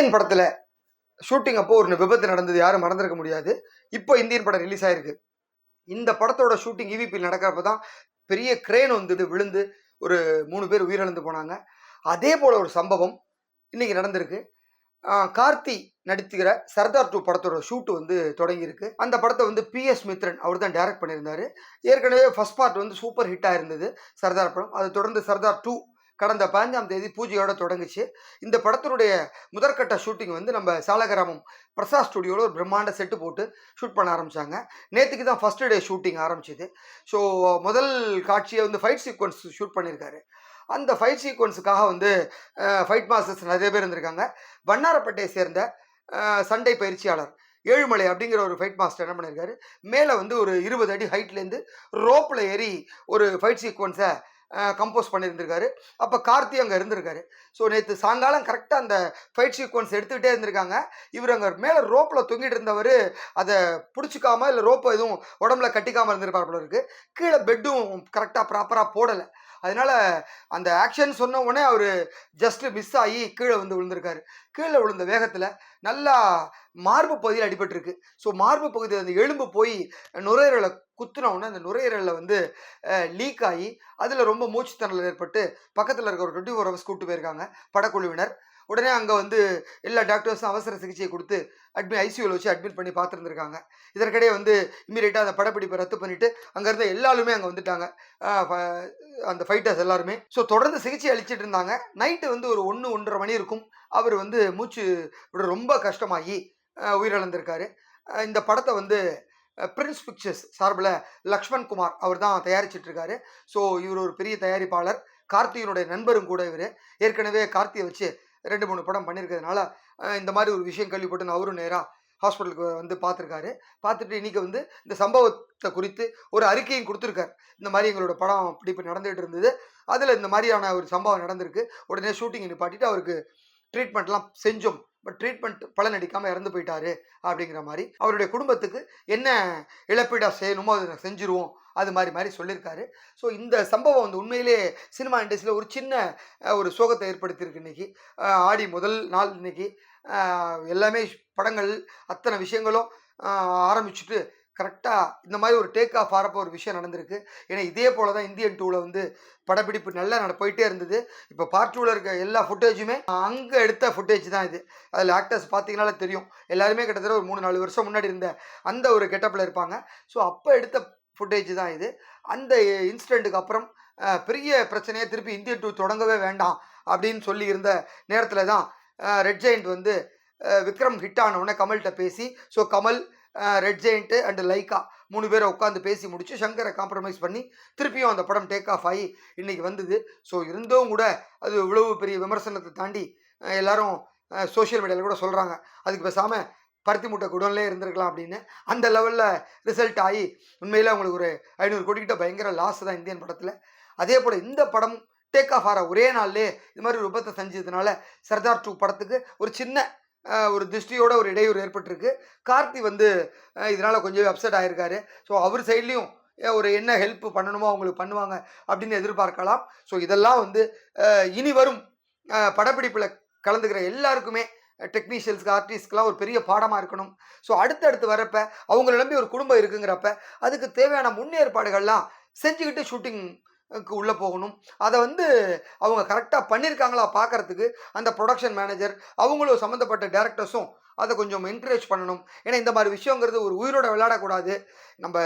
Indian படத்துல shooting அப்போ ஒரு விபத்து நடந்தது யாரும் மறந்துருக்க முடியாது. இப்போ இந்தியன் படம் ரிலீஸ் ஆயிருக்கு. இந்த படத்தோட ஷூட்டிங் இவிபி நடக்கிறப்ப தான் பெரிய கிரேன் வந்துட்டு விழுந்து ஒரு மூணு பேர் உயிரிழந்து போனாங்க. அதே போல ஒரு சம்பவம் இன்னைக்கு நடந்திருக்கு. கார்த்தி நடித்துகிற சர்தார் டூ படத்தோட ஷூட் வந்து தொடங்கியிருக்கு. அந்த படத்தை வந்து பி எஸ் மித்ரன் அவர் தான் டைரக்ட் பண்ணியிருந்தாரு. ஏற்கனவே ஃபர்ஸ்ட் பார்ட் வந்து சூப்பர் ஹிட்டாக இருந்தது சர்தார் படம். அதை தொடர்ந்து சர்தார் டூ கடந்த பதினஞ்சாம் தேதி பூஜையோட தொடங்குச்சு. இந்த படத்தினுடைய முதற்கட்ட ஷூட்டிங் வந்து நம்ம சாலகிராமம் பிரசாத் ஸ்டுடியோவில் ஒரு பிரம்மாண்ட செட்டு போட்டு ஷூட் பண்ண ஆரம்பிச்சாங்க. நேற்றுக்கு தான் ஃபஸ்ட்டு டே ஷூட்டிங் ஆரம்பிச்சது. ஸோ முதல் காட்சியை வந்து ஃபைட் சீக்வன்ஸ் ஷூட் பண்ணியிருக்காரு அந்த ஃபைட் சீக்வன்ஸுக்காக வந்து ஃபைட் மாஸ்டர்ஸ் நிறைய பேர் இருந்திருக்காங்க. வண்ணாரப்பேட்டையை சேர்ந்த சண்டை பயிற்சியாளர் ஏழுமலை அப்படிங்கிற ஒரு ஃபைட் மாஸ்டர் என்ன பண்ணியிருக்காரு மேலே வந்து ஒரு இருபது அடி ஹைட்லேருந்து ரோப்பில் ஏறி ஒரு ஃபைட் சீக்வன்ஸை கம்போஸ் பண்ணியிருந்திருக்காரு அப்போ கார்த்தி அங்கே இருந்திருக்காரு. ஸோ நேற்று சாயங்காலம் கரெக்டாக அந்த ஃபைட் சீக்வன்ஸ் எடுத்துக்கிட்டே இருந்திருக்காங்க. இவர் அங்கே மேலே ரோப்பில் தொங்கிட்டு இருந்தவர் அதை பிடிச்சிக்காமல் இல்லை ரோப்பை எதுவும் உடம்புல கட்டிக்காமல் இருந்திருப்பார் போல இருக்குது கீழே பெட்டும் கரெக்டாக ப்ராப்பராக போடலை. அதனால அந்த ஆக்ஷன் சொன்ன உடனே அவர் ஜஸ்ட் மிஸ் ஆகி கீழே வந்து விழுந்திருக்காரு. கீழே விழுந்த வேகத்தில் நல்லா மார்பு பகுதியில் அடிபட்டிருக்கு. ஸோ மார்பு பகுதியில் அந்த எலும்பு போய் நுரையீரலை குத்துன உடனே அந்த நுரையீரலில் வந்து லீக் ஆகி அதில் ரொம்ப மூச்சுத்திணறல் ஏற்பட்டு பக்கத்தில் இருக்க ஒரு டுவெண்ட்டி ஃபோர் ஹவர்ஸ் கூப்பிட்டு போயிருக்காங்க. படக்குழுவினர். உடனே அங்கே வந்து எல்லா டாக்டர்ஸும் அவசர சிகிச்சையை கொடுத்து அட்மிட் ஐசியூவில் வச்சு அட்மிட் பண்ணி பார்த்துருந்துருக்காங்க. இதற்கிடையே வந்து இம்மீடியட்டாக அந்த படப்பிடிப்பை ரத்து பண்ணிவிட்டு அங்கேருந்து எல்லாருமே அங்கே வந்துட்டாங்க. ஃப- அந்த ஃபைட்டர்ஸ் எல்லாருமே. ஸோ தொடர்ந்து சிகிச்சை அளிச்சிட்டு இருந்தாங்க. நைட்டு வந்து ஒரு ஒன்று ஒன்றரை மணி இருக்கும். அவர் வந்து மூச்சு விட ரொம்ப கஷ்டமாகி உயிரிழந்திருக்காரு. இந்த படத்தை வந்து பிரின்ஸ் பிக்சர்ஸ் சார்பில் லக்ஷ்மண் குமார் அவர் தான் தயாரிச்சிட்ருக்காரு ஸோ இவர் ஒரு பெரிய தயாரிப்பாளர். கார்த்தியினுடைய நண்பரும் கூட இவர். ஏற்கனவே கார்த்தியை வச்சு ரெண்டு மூணு படம் பண்ணியிருக்கிறதுனால இந்த மாதிரி ஒரு விஷயம் கேள்விப்பட்டுன்னு அவரும் நேராக ஹாஸ்பிட்டலுக்கு வந்து பார்த்துருக்காரு. பார்த்துட்டு இன்னைக்கு வந்து இந்த சம்பவத்தை குறித்து ஒரு அறிக்கையும் கொடுத்துருக்காரு. இந்த மாதிரி எங்களோட படம் அப்படி இப்போ நடந்துகிட்டு இருந்தது. அதில் இந்த மாதிரியான ஒரு சம்பவம் நடந்திருக்கு. உடனே ஷூட்டிங் நிப்பாட்டிட்டு அவருக்கு ட்ரீட்மெண்ட்லாம் செஞ்சோம். பட் ட்ரீட்மெண்ட் பலன் அடிக்காமல் இறந்து போயிட்டாரு அப்படிங்கிற மாதிரி அவருடைய குடும்பத்துக்கு என்ன இழப்பீடாக செய்யணுமோ அதை நாங்க செஞ்சுருவோம். அது மாதிரி மாதிரி சொல்லியிருக்காரு ஸோ இந்த சம்பவம் வந்து உண்மையிலே சினிமா இண்டஸ்ட்ரியில் ஒரு சின்ன ஒரு சோகத்தை ஏற்படுத்தியிருக்கு இன்னைக்கு. ஆடி முதல் நாள் இன்னைக்கு. எல்லாமே படங்கள் அத்தனை விஷயங்களும் ஆரம்பிச்சுட்டு கரெக்டாக இந்த மாதிரி ஒரு டேக் ஆஃப் ஆகிறப்போ ஒரு விஷயம் நடந்திருக்கு. ஏன்னா இதே போல தான் இந்தியன் டூவில் வந்து படப்பிடிப்பு நல்லா நட போயிட்டே இருந்தது. இப்போ பார்ட் டூவில் இருக்க எல்லா ஃபுட்டேஜுமே அங்கே எடுத்த ஃபுட்டேஜ் தான் இது. அதில் ஆக்டர்ஸ் பார்த்தீங்கனாலே தெரியும். எல்லாருமே கிட்டத்தட்ட ஒரு மூணு நாலு வருஷம் முன்னாடி இருந்த அந்த ஒரு கெட்டப்பில் இருப்பாங்க. ஸோ அப்போ எடுத்த ஃபுட்டேஜ் தான் இது. அந்த இன்சிடெண்ட்டுக்கு அப்புறம் பெரிய பிரச்சனையை திருப்பி இந்தியன் டூ தொடங்கவே வேண்டாம் அப்படின்னு சொல்லி இருந்த நேரத்தில் தான் ரெட் ஜெயிண்ட் வந்து விக்ரம் ஹிட் ஆனவுடனே கமல்கிட்ட பேசி so Kamal red giant and Lyca மூணு பேரை உட்காந்து பேசி முடிச்சு சங்கரை காம்ப்ரமைஸ் பண்ணி திருப்பியும் அந்த படம் டேக் ஆஃப் ஆகி இன்றைக்கி வந்தது. ஸோ இருந்தும் கூட அது இவ்வளவு பெரிய விமர்சனத்தை தாண்டி எல்லாரும் சோஷியல் மீடியாவில் கூட சொல்கிறாங்க அதுக்கு பேசாமல் பருத்தி மூட்டை குடோன்லே இருந்திருக்கலாம் அப்படின்னு அந்த லெவலில் ரிசல்ட் ஆகி உண்மையில் அவங்களுக்கு ஒரு ஐநூறு கோடிக்கிட்ட பயங்கர லாஸ் தான் இந்தியன் படத்தில். அதே போல் இந்த படம் டேக் ஆஃப் ஆகிற ஒரே நாள்லே இது மாதிரி விபத்தை செஞ்சதுனால சர்தார் டூ படத்துக்கு ஒரு சின்ன ஒரு திருஷ்டியோட ஒரு இடையூறு ஏற்பட்டிருக்கு. கார்த்தி வந்து இதனால் கொஞ்சம் அப்செட் ஆயிருக்காரு. ஸோ அவர் சைட்லேயும் ஒரு என்ன ஹெல்ப் பண்ணணுமோ அவங்களுக்கு பண்ணுவாங்க அப்படின்னு எதிர்பார்க்கலாம். ஸோ இதெல்லாம் வந்து இனி வரும் படப்பிடிப்பில் கலந்துக்கிற எல்லாருக்குமே டெக்னீஷியன்ஸ்க்கு ஆர்டிஸ்ட்க்குலாம் ஒரு பெரிய பாடமாக இருக்கணும். ஸோ அடுத்தடுத்து வரப்ப அவங்கள நம்பி ஒரு குடும்பம் இருக்குங்கிறப்ப அதுக்கு தேவையான முன்னேற்பாடுகள்லாம் செஞ்சுக்கிட்டு ஷூட்டிங் உள்ளே போகணும். அதை வந்து அவங்க கரெக்டாக பண்ணியிருக்காங்களா பார்க்கறதுக்கு அந்த ப்ரொடக்ஷன் மேனேஜர் அவங்களும் சம்மந்தப்பட்ட டேரக்டர்ஸும் அதை கொஞ்சம் என்கரேஜ் பண்ணணும். ஏன்னா இந்த மாதிரி விஷயங்கிறது ஒரு உயிரோட விளையாடக்கூடாது. நம்ம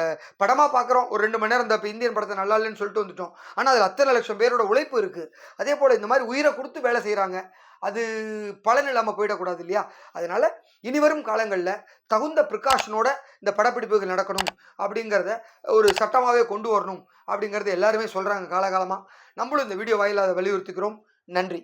படமாக பார்க்குறோம் ஒரு ரெண்டு மணி நேரம் இந்த இப்போ இந்தியன் படத்தை நல்லா இல்லைன்னு சொல்லிட்டு வந்துட்டோம். ஆனால் அதில் அத்தனை லட்சம் பேரோட உழைப்பு இருக்குது அதே போல் இந்த மாதிரி உயிரை கொடுத்து வேலை செய்கிறாங்க அது பலன் இல்லாமல் போயிடக்கூடாது இல்லையா? அதனால் இனி வரும் காலங்களில் தகுந்த ப்ரிகாஷனோட இந்த படப்பிடிப்புகள் நடக்கணும் அப்படிங்கிறத ஒரு சட்டமாகவே கொண்டு வரணும் அப்படிங்கிறத எல்லாருமே சொல்கிறாங்க காலகாலமாக நம்மளும் இந்த வீடியோ வாயிலாக அதை வலியுறுத்திக்கிறோம். நன்றி.